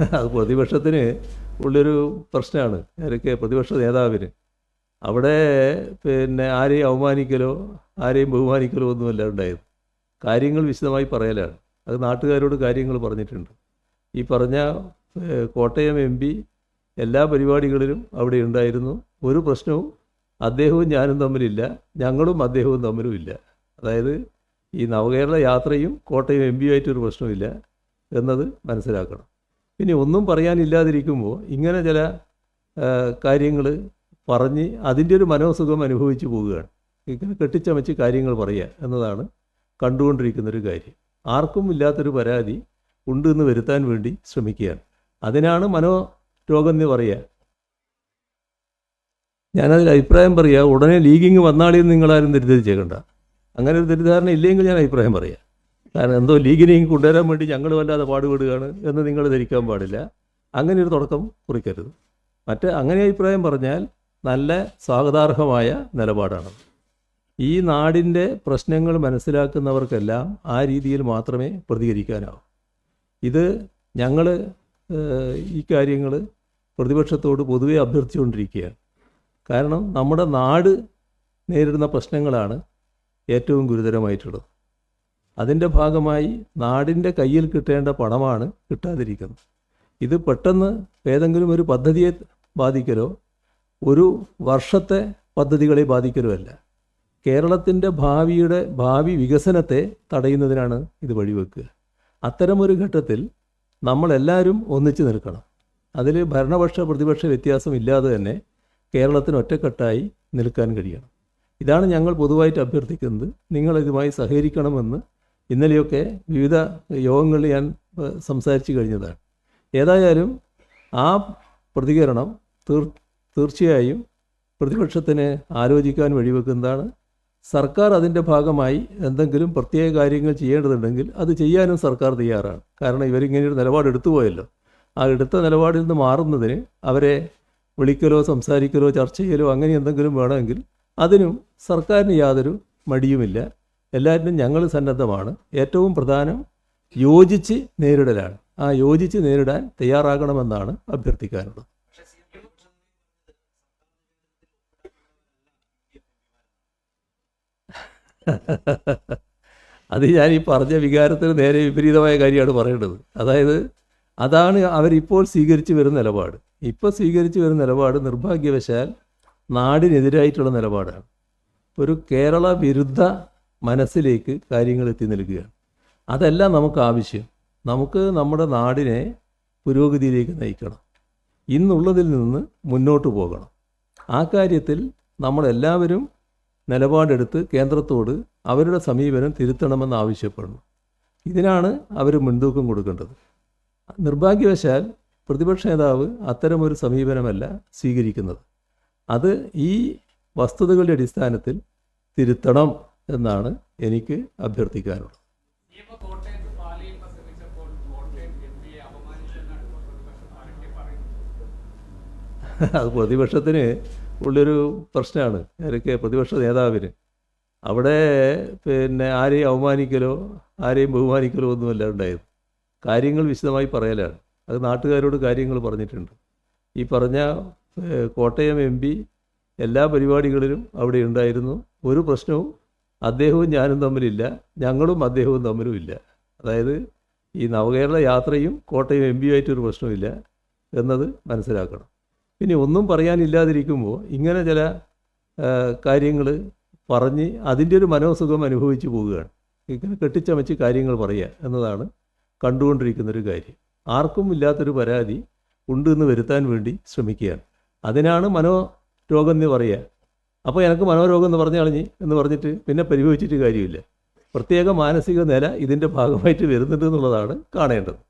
അത് പ്രതിപക്ഷത്തിന് ഉള്ളൊരു പ്രശ്നമാണ്. ആരൊക്കെ പ്രതിപക്ഷ നേതാവിന്. അവിടെ പിന്നെ ആരെയും അവമാനിക്കലോ ആരെയും ബഹുമാനിക്കലോ ഒന്നുമല്ല ഉണ്ടായത്. കാര്യങ്ങൾ വിശദമായി പറയലാണ്. അത് നാട്ടുകാരോട് കാര്യങ്ങൾ പറഞ്ഞിട്ടുണ്ട്. ഈ പറഞ്ഞ കോട്ടയം എം പി എല്ലാ പരിപാടികളിലും അവിടെ ഉണ്ടായിരുന്നു. ഒരു പ്രശ്നവും അദ്ദേഹവും ഞാനും തമ്മിലില്ല. ഞങ്ങളും അദ്ദേഹവും തമ്മിലും ഇല്ല അതായത് ഈ നവകേരള യാത്രയും കോട്ടയം എം പിയുമായിട്ടൊരു പ്രശ്നമില്ല എന്നത് മനസ്സിലാക്കണം. പിന്നെ ഒന്നും പറയാനില്ലാതിരിക്കുമ്പോൾ ഇങ്ങനെ ചില കാര്യങ്ങൾ പറഞ്ഞ് അതിന്റെ ഒരു മനോസുഖം അനുഭവിച്ചു പോവുകയാണ്. ഇങ്ങനെ കെട്ടിച്ചമച്ച് കാര്യങ്ങൾ പറയുക എന്നതാണ് കണ്ടുകൊണ്ടിരിക്കുന്നൊരു കാര്യം. ആർക്കും ഇല്ലാത്തൊരു പരാതി ഉണ്ട് എന്ന് വരുത്താൻ വേണ്ടി ശ്രമിക്കുകയാണ്. അതിനാണ് മനോരോഗം എന്ന് പറയുക ഞാനതിൽ അഭിപ്രായം പറയുക ഉടനെ ലീഗിങ് വന്നാളിയെന്ന് നിങ്ങളാരും തെറ്റിദ്ധരിച്ചേക്കണ്ട. അങ്ങനെ ഒരു തെറ്റിദ്ധാരണ ഇല്ലെങ്കിൽ ഞാൻ അഭിപ്രായം പറയാം. കാരണം എന്തോ ലീഗിനെയും കൊണ്ടുവരാൻ വേണ്ടി ഞങ്ങൾ വല്ലാതെ പാടുപെടുകയാണ് എന്ന് നിങ്ങൾ ധരിക്കാൻ പാടില്ല. അങ്ങനെ ഒരു തുടക്കം കുറിക്കരുത്. മറ്റ് അങ്ങനെ അഭിപ്രായം പറഞ്ഞാൽ നല്ല സ്വാഗതാർഹമായ നിലപാടാണ്. ഈ നാടിന്റെ പ്രശ്നങ്ങൾ മനസ്സിലാക്കുന്നവർക്കെല്ലാം ആ രീതിയിൽ മാത്രമേ പ്രതികരിക്കാനാവൂ. ഇത് ഞങ്ങൾ ഈ കാര്യങ്ങൾ പ്രതിപക്ഷത്തോട് പൊതുവെ അഭ്യർത്ഥിച്ചുകൊണ്ടിരിക്കുകയാണ്. കാരണം നമ്മുടെ നാട് നേരിടുന്ന പ്രശ്നങ്ങളാണ് ഏറ്റവും ഗുരുതരമായിട്ടുള്ളത്. അതിന്റെ ഭാഗമായി നാടിന്റെ കയ്യിൽ കിട്ടേണ്ട പണമാണ് കിട്ടാതിരിക്കുന്നത്. ഇത് പെട്ടെന്ന് ഏതെങ്കിലും ഒരു പദ്ധതിയെ ബാധിക്കലോ ഒരു വർഷത്തെ പദ്ധതികളെ ബാധിക്കലോ അല്ല. കേരളത്തിന്റെ ഭാവിയുടെ ഭാവി വികസനത്തെ തടയുന്നതിനാണ് ഇത് വഴിവെക്കുക. അത്തരമൊരു ഘട്ടത്തിൽ നമ്മളെല്ലാവരും ഒന്നിച്ചു നിൽക്കണം. അതിൽ ഭരണപക്ഷ പ്രതിപക്ഷ വ്യത്യാസം ഇല്ലാതെ തന്നെ കേരളത്തിന് ഒറ്റക്കെട്ടായി നിൽക്കാൻ കഴിയണം. ഇതാണ് ഞങ്ങൾ പൊതുവായിട്ട് അഭ്യർത്ഥിക്കുന്നത്. നിങ്ങൾ ഇതുമായി സഹകരിക്കണമെന്ന് ഇന്നലെയൊക്കെ വിവിധ യോഗങ്ങളിൽ ഞാൻ സംസാരിച്ചു കഴിഞ്ഞതാണ്. ഏതായാലും ആ പ്രതികരണം തീർ തീർച്ചയായും പ്രതിപക്ഷത്തിന് ആലോചിക്കാൻ വഴിവെക്കുന്നതാണ്. സർക്കാർ അതിന്റെ ഭാഗമായി എന്തെങ്കിലും പ്രത്യേക കാര്യങ്ങൾ ചെയ്യേണ്ടതുണ്ടെങ്കിൽ അത് ചെയ്യാനും സർക്കാർ തയ്യാറാണ്. കാരണം ഇവരിങ്ങനെ ഒരു നിലപാടെടുത്തു പോയല്ലോ. ആ എടുത്ത നിലപാടിൽ നിന്ന് മാറുന്നതിന് അവരെ വിളിക്കലോ സംസാരിക്കലോ ചർച്ച ചെയ്യലോ അങ്ങനെ എന്തെങ്കിലും വേണമെങ്കിൽ അതിനും സർക്കാരിന് യാതൊരു മടിയുമില്ല. എല്ലാറ്റിനും ഞങ്ങൾ സന്നദ്ധമാണ്. ഏറ്റവും പ്രധാനം യോജിച്ച് നേരിടലാണ്. ആ യോജിച്ച് നേരിടാൻ തയ്യാറാകണമെന്നാണ് അഭ്യർത്ഥിക്കാനുള്ളത്. അത് ഞാൻ ഈ പറഞ്ഞ വികാരത്തിന് നേരെ വിപരീതമായ കാര്യമാണ് പറയേണ്ടത്. അതായത് അതാണ് അവരിപ്പോൾ സ്വീകരിച്ചു വരുന്ന നിലപാട്. ഇപ്പോൾ സ്വീകരിച്ചു വരുന്ന നിലപാട് നിർഭാഗ്യവശാൽ നാടിനെതിരായിട്ടുള്ള നിലപാടാണ്. ഒരു കേരള വിരുദ്ധ മനസ്സിലേക്ക് കാര്യങ്ങൾ എത്തി നൽകുകയാണ്. അതല്ല നമുക്ക് ആവശ്യം. നമുക്ക് നമ്മുടെ നാടിനെ പുരോഗതിയിലേക്ക് നയിക്കണം. ഇന്നുള്ളതിൽ നിന്ന് മുന്നോട്ട് പോകണം. ആ കാര്യത്തിൽ നമ്മളെല്ലാവരും നിലപാടെടുത്ത് കേന്ദ്രത്തോട് അവരുടെ സമീപനം തിരുത്തണമെന്ന് ആവശ്യപ്പെടുന്നു. ഇതിനാണ് അവർ മുൻതൂക്കം കൊടുക്കേണ്ടത്. നിർഭാഗ്യവശാൽ പ്രതിപക്ഷ നേതാവ് അത്തരമൊരു സമീപനമല്ല സ്വീകരിക്കുന്നത്. അത് ഈ വസ്തുതകളുടെ അടിസ്ഥാനത്തിൽ തിരുത്തണം. എന്നാണ് എനിക്ക് അഭ്യർത്ഥിക്കാനുള്ളത്. അത് പ്രതിപക്ഷത്തിന് ഉള്ളൊരു പ്രശ്നമാണ്. ആരൊക്കെ പ്രതിപക്ഷ നേതാവിന്. അവിടെ പിന്നെ ആരെയും അവമാനിക്കലോ ആരെയും ബഹുമാനിക്കലോ ഒന്നുമല്ല ഉണ്ടായത്. കാര്യങ്ങൾ വിശദമായി പറയലാണ്. അത് നാട്ടുകാരോട് കാര്യങ്ങൾ പറഞ്ഞിട്ടുണ്ട്. ഈ പറഞ്ഞ കോട്ടയം എം പി എല്ലാ പരിപാടികളിലും അവിടെ ഉണ്ടായിരുന്നു. ഒരു പ്രശ്നവും അദ്ദേഹവും ഞാനും തമ്മിലില്ല ഞങ്ങളും അദ്ദേഹവും തമ്മിലും ഇല്ല അതായത് ഈ നവകേരള യാത്രയും കോട്ടയം എം പിയുമായിട്ടൊരു പ്രശ്നമില്ല എന്നത് മനസ്സിലാക്കണം. പിന്നെ ഒന്നും പറയാനില്ലാതിരിക്കുമ്പോൾ ഇങ്ങനെ ചില കാര്യങ്ങൾ പറഞ്ഞ് അതിന്റെ ഒരു മനോസുഖം അനുഭവിച്ചു പോവുകയാണ്. ഇങ്ങനെ കെട്ടിച്ചമച്ച് കാര്യങ്ങൾ പറയുക എന്നതാണ് കണ്ടുകൊണ്ടിരിക്കുന്നൊരു കാര്യം. ആർക്കും ഇല്ലാത്തൊരു പരാതി ഉണ്ടെന്ന് വരുത്താൻ വേണ്ടി ശ്രമിക്കുകയാണ്. അതിനാണ് മനോരോഗം എന്ന് പറയുക അപ്പോൾ എനിക്ക് മനോരോഗം എന്ന് പറഞ്ഞു കളഞ്ഞ് എന്ന് പറഞ്ഞിട്ട് പിന്നെ പരിഭവിച്ചിട്ട് കാര്യമില്ല. പ്രത്യേക മാനസിക നില ഇതിന്റെ ഭാഗമായിട്ട് വരുന്നുണ്ട് എന്നുള്ളതാണ് കാണേണ്ടത്.